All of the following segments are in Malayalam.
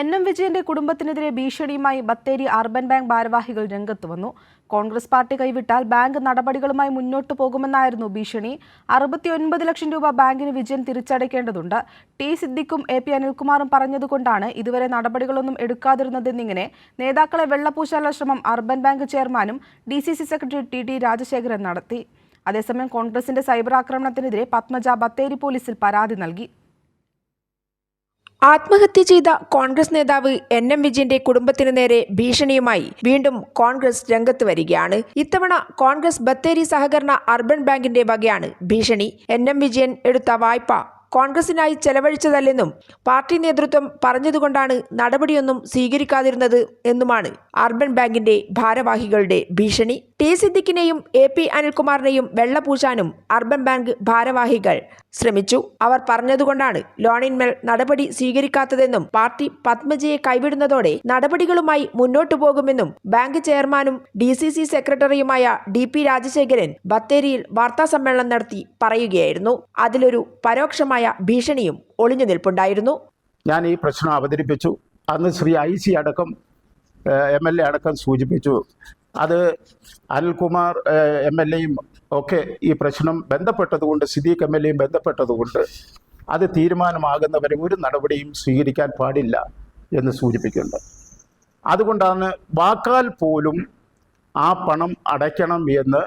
എൻ എം വിജയന്റെ കുടുംബത്തിനെതിരെ ഭീഷണിയുമായി ബത്തേരി അർബൻ ബാങ്ക് ഭാരവാഹികൾ രംഗത്ത് വന്നു. കോൺഗ്രസ് പാർട്ടി കൈവിട്ടാൽ ബാങ്ക് നടപടികളുമായി മുന്നോട്ടു പോകുമെന്നായിരുന്നു ഭീഷണി. അറുപത്തിയൊൻപത് ലക്ഷം രൂപ ബാങ്കിന് വിജയൻ തിരിച്ചടയ്ക്കേണ്ടതുണ്ട്. ടി സിദ്ദിഖും എ പി അനിൽകുമാറും പറഞ്ഞതുകൊണ്ടാണ് ഇതുവരെ നടപടികളൊന്നും എടുക്കാതിരുന്നതെന്നിങ്ങനെ നേതാക്കളെ വെള്ളപൂശാനുള്ള ശ്രമം അർബൻ ബാങ്ക് ചെയർമാനും D C C secretary T Rajasekharan നടത്തി. അതേസമയം കോൺഗ്രസിന്റെ സൈബർ ആക്രമണത്തിനെതിരെ പത്മജ ബത്തേരി പോലീസിൽ പരാതി നൽകി. ആത്മഹത്യ ചെയ്ത കോൺഗ്രസ് നേതാവ് എൻ എം വിജയന്റെ കുടുംബത്തിനു നേരെ ഭീഷണിയുമായി വീണ്ടും കോൺഗ്രസ് രംഗത്ത് വരികയാണ്. ഇത്തവണ കോൺഗ്രസ് ബത്തേരി സഹകരണ അർബൻ ബാങ്കിന്റെ വകയാണ് ഭീഷണി. എൻ എം വിജയൻ എടുത്ത വായ്പ കോൺഗ്രസിനായി ചെലവഴിച്ചതല്ലെന്നും പാർട്ടി നേതൃത്വം പറഞ്ഞതുകൊണ്ടാണ് നടപടിയൊന്നും സ്വീകരിക്കാതിരുന്നത് എന്നുമാണ് അർബൻ ബാങ്കിന്റെ ഭാരവാഹികളുടെ ഭീഷണി. ടി സിദ്ദിഖിനെയും എ പി അനിൽകുമാറിനെയും വെള്ളപൂശാനും അർബൻ ബാങ്ക് ഭാരവാഹികൾ ശ്രമിച്ചു. അവർ പറഞ്ഞതുകൊണ്ടാണ് ലോണിന്മേൽ നടപടി സ്വീകരിക്കാത്തതെന്നും പാർട്ടി പത്മജയെ കൈവിടുന്നതോടെ നടപടികളുമായി മുന്നോട്ടു പോകുമെന്നും ബാങ്ക് ചെയർമാനും ഡി സി സി സെക്രട്ടറിയുമായ ഡി പി രാജശേഖരൻ ബത്തേരിയിൽ വാർത്താസമ്മേളനം നടത്തി പറയുകയായിരുന്നു. അതിലൊരു പരോക്ഷമായ ഭീഷണിയും ഒളിഞ്ഞു നിൽപ്പുണ്ടായിരുന്നു. ഞാൻ ഈ പ്രശ്നം അവതരിപ്പിച്ചു. അന്ന് ശ്രീ ഐ സി അടക്കം എം എൽ എ അടക്കം സൂചിപ്പിച്ചു. അത് അനിൽകുമാർ എം എൽ എയും ഒക്കെ ഈ പ്രശ്നം ബന്ധപ്പെട്ടതുകൊണ്ട് സിദ്ദീഖ് എം എൽ എയും ബന്ധപ്പെട്ടതുകൊണ്ട് അത് തീരുമാനമാകുന്നവരെ ഒരു നടപടിയും സ്വീകരിക്കാൻ പാടില്ല എന്ന് സൂചിപ്പിക്കുന്നുണ്ട്. അതുകൊണ്ടാണ് വാക്കാൽ പോലും ആ പണം അടയ്ക്കണം എന്ന്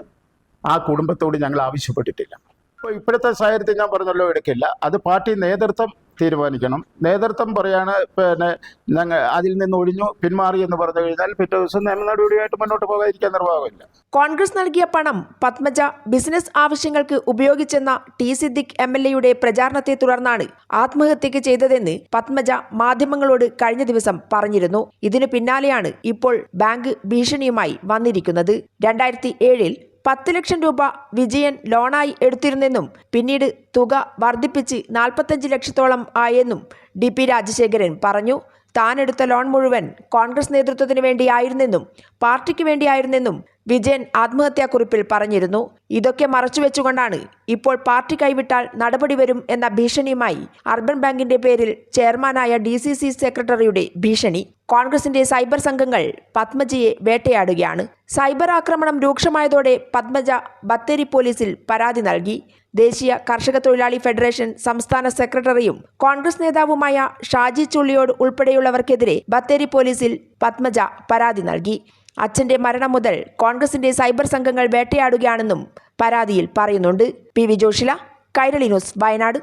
ആ കുടുംബത്തോട് ഞങ്ങൾ ആവശ്യപ്പെട്ടിട്ടില്ല. ഇപ്പോൾ ഇപ്പോഴത്തെ സാഹചര്യത്തിൽ ഞാൻ പറഞ്ഞല്ലോ എടുക്കില്ല. അത് പാർട്ടി നേതൃത്വം തീരുമാനിക്കണം. നേതൃത്വം പറയാണ് പിന്നെ ഞങ്ങൾ അതിൽ നിന്ന് ഒഴിഞ്ഞു പിന്മാറി എന്ന് പറഞ്ഞു കഴിഞ്ഞാൽ പിറ്റേ ദിവസം നിയമ നടപടിയായിട്ട് മുന്നോട്ട് പോകാതിരിക്കാൻ നിർവാഹമില്ല. കോൺഗ്രസ് നൽകിയ പണം പത്മജ ബിസിനസ് ആവശ്യങ്ങൾക്ക് ഉപയോഗിച്ചെന്ന ടി സിദ്ദിഖ് എം എൽ എയുടെ പ്രചാരണത്തെ തുടർന്നാണ് ആത്മഹത്യക്ക് ചെയ്തതെന്ന് പത്മജ മാധ്യമങ്ങളോട് കഴിഞ്ഞ ദിവസം പറഞ്ഞിരുന്നു. ഇതിനു പിന്നാലെയാണ് ഇപ്പോൾ ബാങ്ക് ഭീഷണിയുമായി വന്നിരിക്കുന്നത്. രണ്ടായിരത്തി ഏഴിൽ പത്ത് ലക്ഷം രൂപ വിജയൻ ലോണായി എടുത്തിരുന്നെന്നും പിന്നീട് തുക വർദ്ധിപ്പിച്ച് നാൽപ്പത്തഞ്ച് ലക്ഷത്തോളം ആയെന്നും ഡി പി രാജശേഖരൻ പറഞ്ഞു. താനെടുത്ത ലോൺ മുഴുവൻ കോൺഗ്രസ് നേതൃത്വത്തിന് വേണ്ടിയായിരുന്നെന്നും പാർട്ടിക്ക് വേണ്ടിയായിരുന്നെന്നും വിജയൻ ആത്മഹത്യാക്കുറിപ്പിൽ പറഞ്ഞിരുന്നു. ഇതൊക്കെ മറച്ചുവെച്ചുകൊണ്ടാണ് ഇപ്പോൾ പാർട്ടി കൈവിട്ടാൽ നടപടി വരും എന്ന ഭീഷണിയുമായി അർബൻ ബാങ്കിന്റെ പേരിൽ ചെയർമാനായ ഡി സി സി സെക്രട്ടറിയുടെ ഭീഷണി. കോൺഗ്രസിന്റെ സൈബർ സംഘങ്ങൾ പത്മജയെ വേട്ടയാടുകയാണ്. സൈബർ ആക്രമണം രൂക്ഷമായതോടെ പത്മജ ബത്തേരി പോലീസിൽ പരാതി നൽകി. ദേശീയ കർഷക തൊഴിലാളി ഫെഡറേഷൻ സംസ്ഥാന സെക്രട്ടറിയും കോൺഗ്രസ് നേതാവുമായ ഷാജി ചുള്ളിയോട് ഉൾപ്പെടെയുള്ളവർക്കെതിരെ ബത്തേരി പോലീസിൽ പത്മജ പരാതി നൽകി. അച്ഛന്റെ മരണം മുതൽ കോൺഗ്രസിന്റെ സൈബർ സംഘങ്ങൾ വേട്ടയാടുകയാണെന്നും പരാതിയിൽ പറയുന്നുണ്ട്. P V Joshila Kairali news Wayanad.